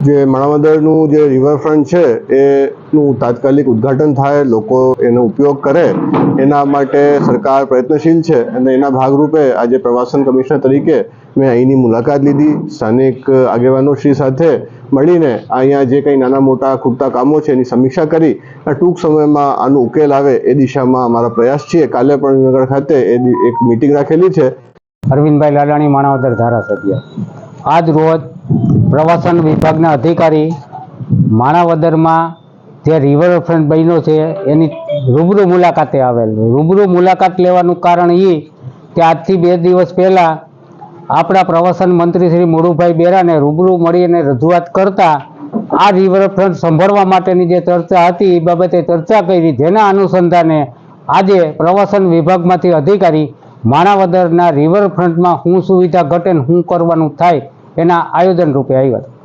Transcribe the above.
જે માણાવદરનું જે રિવરફ્રન્ટ છે, એનું તાત્કાલિક ઉદ્ઘાટન થાય, લોકો એનો ઉપયોગ કરે, એના માટે સરકાર પ્રયત્નશીલ છે અને એના ભાગરૂપે આજે પ્રવાસન કમિશનર તરીકે મેં અહીંની મુલાકાત લીધી. સ્થાનિક આગેવાનો શ્રી સાથે મળીને અહીંયા જે કંઈ નાના મોટા ખૂટતા કામો છે એની સમીક્ષા કરી ટૂંક સમયમાં આનો ઉકેલ આવે એ દિશામાં અમારા પ્રયાસ છીએ. કાલે પણ નગર ખાતે એ એક મિટિંગ રાખેલી છે. અરવિંદભાઈ લાલાણી, માણાવદર ધારાસભ્ય. આજ રોજ પ્રવાસન વિભાગના અધિકારી માણાવદરમાં જે રિવરફ્રન્ટ બન્યો છે, એની રૂબરૂ મુલાકાતે આવેલ. રૂબરૂ મુલાકાત લેવાનું કારણ એ કે આજથી બે દિવસ પહેલાં આપણા પ્રવાસન મંત્રી શ્રી મોડુભાઈ બેરાને રૂબરૂ મળી અને રજૂઆત કરતા આ રિવરફ્રન્ટ સંભાળવા માટેની જે ચર્ચા હતી એ બાબતે ચર્ચા કરી. જેના અનુસંધાને આજે પ્રવાસન વિભાગમાંથી અધિકારી માણાવદરના રિવરફ્રન્ટમાં શું સુવિધા ઘટે શું કરવાનું થાય એના આયોજન રૂપે આવ્યા હતા.